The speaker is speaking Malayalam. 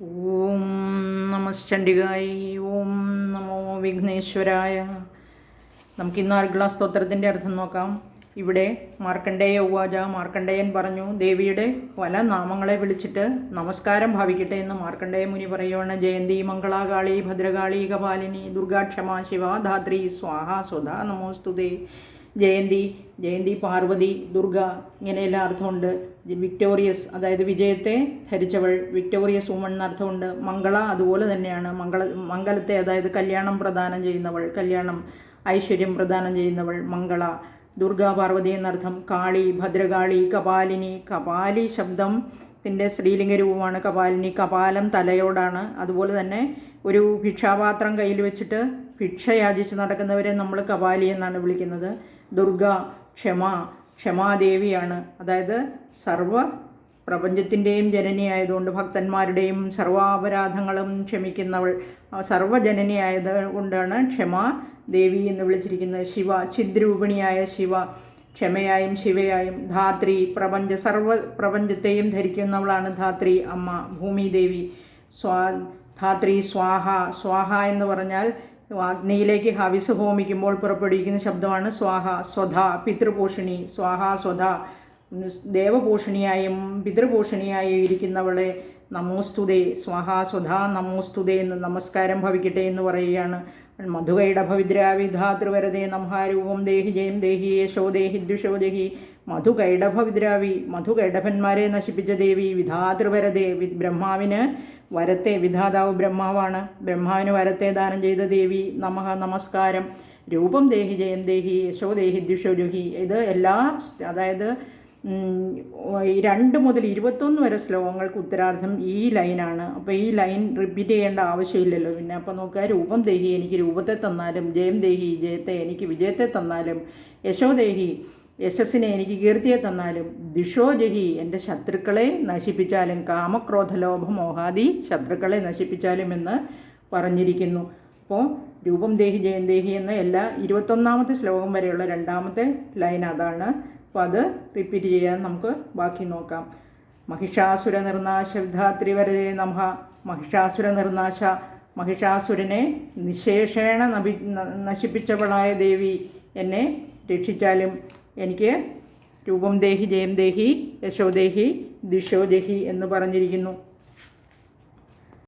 ഓം നമശ്ചണ്ഡികായി ഓം നമോ വിഘ്നേശ്വരായ. നമുക്കിന്ന് ആർഗ്ലാ സ്തോത്രത്തിന്റെ അർത്ഥം നോക്കാം. ഇവിടെ മാർക്കണ്ഡേയ ഉവാച മാർക്കണ്ഡേയൻ പറഞ്ഞു ദേവിയുടെ പല നാമങ്ങളെ വിളിച്ചിട്ട് നമസ്കാരം ഭാവിക്കട്ടെ എന്ന് മാർക്കണ്ഡേയ മുനി പറയുവാണ്. ജയന്തി മംഗളാകാളി ഭദ്രകാളി കപാലിനി ദുർഗാക്ഷമ ശിവ ധാത്രി സ്വാഹ സുധ നമോസ്തുതേ. ജയന്തി ജയന്തി പാർവതി ദുർഗ ഇങ്ങനെയെല്ലാം അർത്ഥമുണ്ട്. വിക്ടോറിയസ് അതായത് വിജയത്തെ ധരിച്ചവൾ വിക്ടോറിയസ് വുമൺ എന്നർത്ഥമുണ്ട് മംഗള അതുപോലെ തന്നെയാണ്. മംഗള മംഗലത്തെ അതായത് കല്യാണം പ്രദാനം ചെയ്യുന്നവൾ കല്യാണം ഐശ്വര്യം പ്രദാനം ചെയ്യുന്നവൾ മംഗള. ദുർഗാ പാർവതി എന്നർത്ഥം കാളി ഭദ്രകാളി കപാലിനി. കപാലി ശബ്ദം ത്തിന്റെ സ്ത്രീലിംഗ രൂപമാണ്. കപാലിനി കപാലം തലയോടാണ്. അതുപോലെ തന്നെ ഒരു ഭിക്ഷാപാത്രം കയ്യിൽ വെച്ചിട്ട് ഭിക്ഷ യാചിച്ച് നടക്കുന്നവരെ നമ്മൾ കപാലി എന്നാണ് വിളിക്കുന്നത്. ദുർഗ ക്ഷമ ക്ഷമാദേവിയാണ്. അതായത് സർവ പ്രപഞ്ചത്തിന്റെയും ജനനിയായതുകൊണ്ട് ഭക്തന്മാരുടെയും സർവാപരാധങ്ങളും ക്ഷമിക്കുന്നവൾ സർവജനനിയായത് കൊണ്ടാണ് ക്ഷമ ദേവി എന്ന് വിളിച്ചിരിക്കുന്നത്. ശിവ ചിദ്രൂപിണിയായ ശിവ ക്ഷമയായും ശിവയായും ധാത്രി പ്രപഞ്ച സർവ പ്രപഞ്ചത്തെയും ധരിക്കുന്നവളാണ് ധാത്രി അമ്മ ഭൂമിദേവി. സ്വാ ധാത്രി സ്വാഹ സ്വാഹ എന്ന് പറഞ്ഞാൽ അഗ്നിയിലേക്ക് ഹവിസ് ഹോമിക്കുമ്പോൾ പുറപ്പെടുവിക്കുന്ന ശബ്ദമാണ് സ്വാഹ സ്വധ പിതൃപോഷിണി. സ്വാഹ സ്വധ. ദേവഭൂഷണിയായും പിതൃഭൂഷണിയായും ഇരിക്കുന്നവളെ നമോസ്തുതേ സ്വാഹാ സ്വധാ നമോസ്തുതേ എന്ന് നമസ്കാരം ഭവിക്കട്ടെ എന്ന് പറയുകയാണ്. മധുകൈടഭവിദ്രാവിധാതൃവരതേ നംഹാരൂപം ദേഹി ജയം ദേഹി യേശോ ദേഹി ദ്വിഷോ ദേഹി. മധുകൈടഭവിദ്രാവി മധുകൈടഭന്മാരെ നശിപ്പിച്ച ദേവി വിധാതൃവരതേ ബ്രഹ്മാവിന് വരത്തെ വിധാതാവ് ബ്രഹ്മാവാണ്. ബ്രഹ്മാവിന് വരത്തെ ദാനം ചെയ്ത ദേവി നമഹ നമസ്കാരം. രൂപം ദേഹി ജയം ദേഹി യശോ ദേഹി ദ്വിഷോ ജുഹി ഇത് എല്ലാ അതായത് രണ്ട് മുതൽ ഇരുപത്തൊന്ന് വരെ ശ്ലോകങ്ങൾക്ക് ഉത്തരാർത്ഥം ഈ ലൈനാണ്. അപ്പോൾ ഈ ലൈൻ റിപ്പീറ്റ് ചെയ്യേണ്ട ആവശ്യമില്ലല്ലോ. പിന്നെ അപ്പോൾ നോക്കുക രൂപം ദേഹി എനിക്ക് രൂപത്തെ തന്നാലും ജയം ദേഹി ജയത്തെ എനിക്ക് വിജയത്തെ തന്നാലും യശോ ദേഹി യശസ്സിനെ എനിക്ക് കീർത്തിയെ തന്നാലും ദിഷോ ജഹി എന്റെ ശത്രുക്കളെ നശിപ്പിച്ചാലും കാമക്രോധ ലോഭമോഹാദി ശത്രുക്കളെ നശിപ്പിച്ചാലും എന്ന് പറഞ്ഞിരിക്കുന്നു. അപ്പോൾ രൂപം ദേഹി ജയം ദേഹി എന്ന എല്ലാ ഇരുപത്തൊന്നാമത്തെ ശ്ലോകം വരെയുള്ള രണ്ടാമത്തെ ലൈൻ അതാണ്. അപ്പോൾ അത് റിപ്പീറ്റ് ചെയ്യാൻ നമുക്ക് ബാക്കി നോക്കാം. മഹിഷാസുര നിർനാശ വിധാത്രിവരതേ നമഹ മഹിഷാസുര നിർനാശ. മഹിഷാസുരനെ നിശേഷേണ നബി നശിപ്പിച്ചവളായ ദേവി എന്നെ രക്ഷിച്ചാലും എനിക്ക് രൂപം ദേഹി ജയം ദേഹി യശോദേഹി ദിശോദേഹി എന്ന് പറഞ്ഞിരിക്കുന്നു.